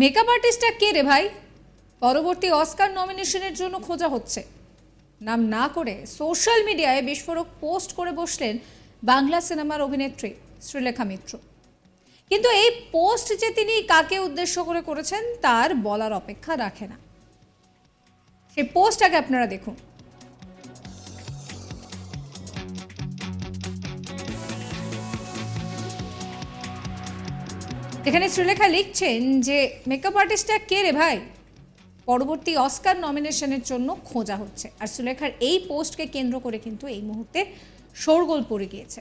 Makeup আর্টিস্টটা কে রে ভাই? পরবর্তী অস্কার নমিনেশনের জন্য খোঁজা হচ্ছে। নাম না করে সোশ্যাল মিডিয়ায় বিস্ফোরক পোস্ট করে বসলেন বাংলা সিনেমার অভিনেত্রী শ্রীলেখা মিত্র। কিন্তু এই পোস্ট যে তিনি কাকে উদ্দেশ্য করে করেছেন, তার বলার অপেক্ষা রাখে না। সেই পোস্টটাকে আপনারা দেখুন। এখানে শ্রীলেখা লিখছেন যে মেকআপ আর্টিস্টটা কে রে ভাই? পরবর্তী অস্কার নমিনেশনের জন্য খোঁজা হচ্ছে। আর সুলেখার এই পোস্টকে কেন্দ্র করে কিন্তু এই মুহূর্তে শোরগোল পড়ে গিয়েছে।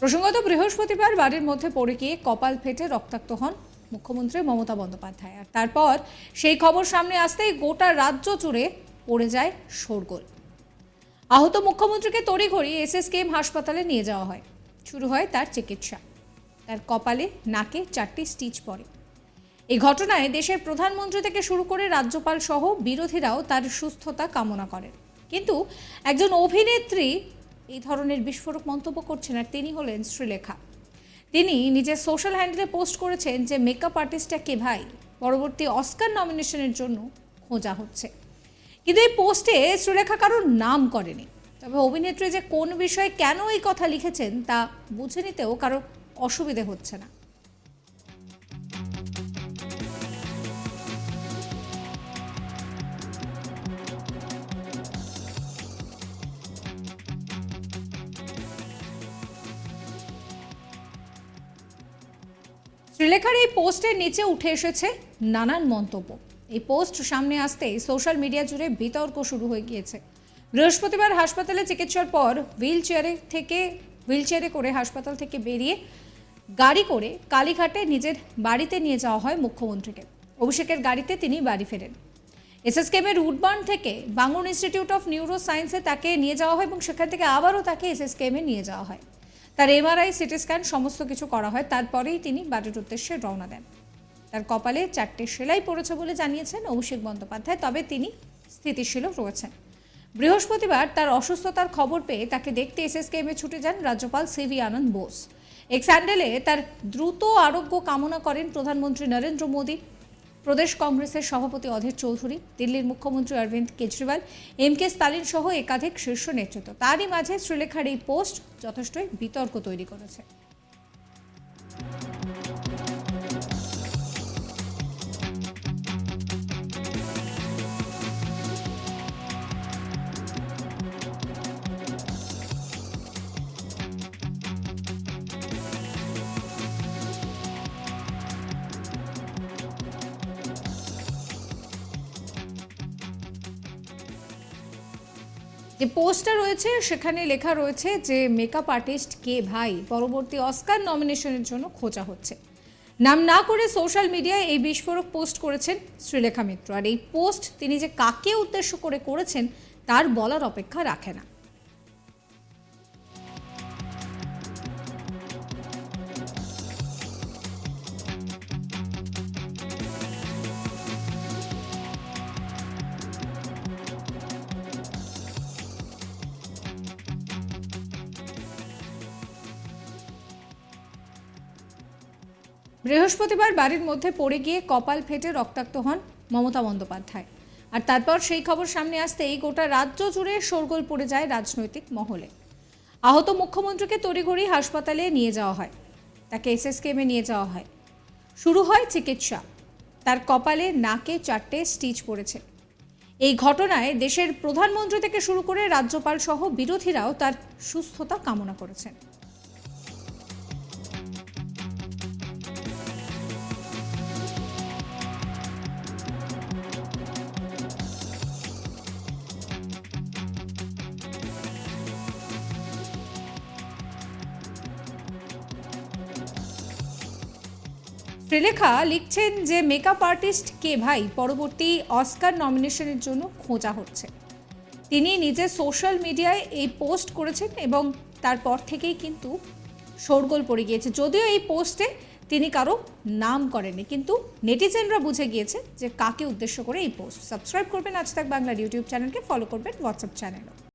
প্রসঙ্গত বৃহস্পতিবার বাড়ির মধ্যে পড়ে গিয়ে কপাল ফেটে রক্তাক্ত হন মুখ্যমন্ত্রী মমতা বন্দ্যোপাধ্যায়। আর তারপর সেই খবর সামনে আসতেই গোটা রাজ্য জুড়ে পড়ে যায় শোরগোল। আহত মুখ্যমন্ত্রীকে তড়িঘড়ি এসএসকেএম হাসপাতালে নিয়ে যাওয়া হয়। শুরু হয় তার চিকিৎসা। তার কপালে, নাকে চারটি স্টিচ পড়ে। এই ঘটনায় দেশের প্রধানমন্ত্রী থেকে শুরু করে রাজ্যপাল সহ বিরোধীরাও তার সুস্থতা কামনা করেন। কিন্তু একজন অভিনেত্রী এই ধরনের বিস্ফোরক মন্তব্য করছেন আর তিনি হলেন শ্রীলেখা। তিনি নিজের সোশ্যাল হ্যান্ডেলে পোস্ট করেছেন যে মেকআপ আর্টিস্টটা কে ভাই? পরবর্তী অস্কার নমিনেশনের জন্য খোঁজা হচ্ছে। কিন্তু এই পোস্টে শ্রীলেখা কারোর নাম করেনি। তবে অভিনেত্রী যে কোন বিষয়ে কেন এই কথা লিখেছেন তা বুঝে নিতেও কারও অসুবিধে হচ্ছে না। শ্রীলেখার এই পোস্টের নিচে উঠে এসেছে নানান মন্তব্য। এই পোস্ট সামনে আসতেই সোশ্যাল মিডিয়া জুড়ে বিতর্ক শুরু হয়ে গিয়েছে। বৃহস্পতিবার হাসপাতালে চিকিৎসার পর হুইল থেকে হুইল করে হাসপাতাল থেকে বেরিয়ে গাড়ি করে কালীঘাটে নিজের বাড়িতে নিয়ে যাওয়া হয় মুখ্যমন্ত্রীকে। অভিষেকের গাড়িতে তিনি বাড়ি ফেরেন। এসএসকেএমের উডবার্ন থেকে বাংলুর ইনস্টিটিউট অফ নিউরো সায়েন্সে তাকে নিয়ে যাওয়া হয় এবং সেখান থেকে আবারও তাকে এসএসকেএমে নিয়ে যাওয়া হয়। তার এমআরআই, সিটি স্ক্যান সমস্ত কিছু করা হয়। তারপরেই তিনি বাড়ির উদ্দেশ্যে রওনা দেন। তার কপালে চারটে সেলাই পড়েছে বলে জানিয়েছেন অভিষেক বন্দ্যোপাধ্যায়, তবে তিনি স্থিতিশীল রয়েছেন। বৃহস্পতিবার তার অসুস্থতার খবর পেয়ে তাকে দেখতে এসএসকেএমে ছুটে যান রাজ্যপাল সিভি আনন্দ বোস। এক্স হ্যান্ডেলে তার দ্রুত আরোগ্য কামনা করেন প্রধানমন্ত্রী নরেন্দ্র মোদী। প্রদেশ কংগ্রেসের সভাপতি অধীর চৌধুরী, দিল্লির মুখ্যমন্ত্রী অরবিন্দ কেজরিওয়াল, এম কে স্টালিন সহ একাধিক শীর্ষ নেতৃত্ব। তারই মাঝে শ্রীলেখার এই পোস্ট যথেষ্টই বিতর্ক তৈরি করেছে। যে পোস্টটা রয়েছে, সেখানে লেখা রয়েছে যে মেকআপ আর্টিস্ট কে ভাই পরবর্তী অস্কার নমিনেশনের জন্য খোঁজা হচ্ছে। নাম না করে সোশ্যাল মিডিয়ায় এই বিস্ফোরক পোস্ট করেছেন শ্রীলেখা মিত্র। আর এই পোস্ট তিনি যে কাকে উদ্দেশ্য করে করেছেন, তার বলার অপেক্ষা রাখে না। বৃহস্পতিবার বাড়ির মধ্যে পড়ে গিয়ে কপাল ফেটে রক্তাক্ত হন মমতা বন্দ্যোপাধ্যায়। আর তারপর সেই খবর সামনে আসতেই গোটা রাজ্য জুড়ে শোরগোল পড়ে যায় রাজনৈতিক মহলে। আহত মুখ্যমন্ত্রীকে তড়িঘড়ি হাসপাতালে নিয়ে যাওয়া হয়। তাকে এসএসকেএমে নিয়ে যাওয়া হয়। শুরু হয় চিকিৎসা। তার কপালে নাকে চারটে স্টিচ পড়েছে। এই ঘটনায় দেশের প্রধানমন্ত্রী থেকে শুরু করে রাজ্যপাল সহ বিরোধীরাও তার সুস্থতা কামনা করেছেন। শ্রীলেখা লিখছেন যে মেকআপ আর্টিস্ট কে ভাই পরবর্তী অস্কার নমিনেশনের জন্য খোঁজা হচ্ছে। তিনি নিজের সোশ্যাল মিডিয়ায় এই পোস্ট করেছেন এবং তারপর থেকেই কিন্তু শোরগোল পড়ে গিয়েছে। যদিও এই পোস্টে তিনি কারও নাম করেনি কিন্তু নেটিজেনরা বুঝে গিয়েছে যে কাকে উদ্দেশ্য করে এই পোস্ট সাবস্ক্রাইব করবেন আজ তাক বাংলার ইউটিউব চ্যানেলকে ফলো করবেন হোয়াটসঅ্যাপ চ্যানেলও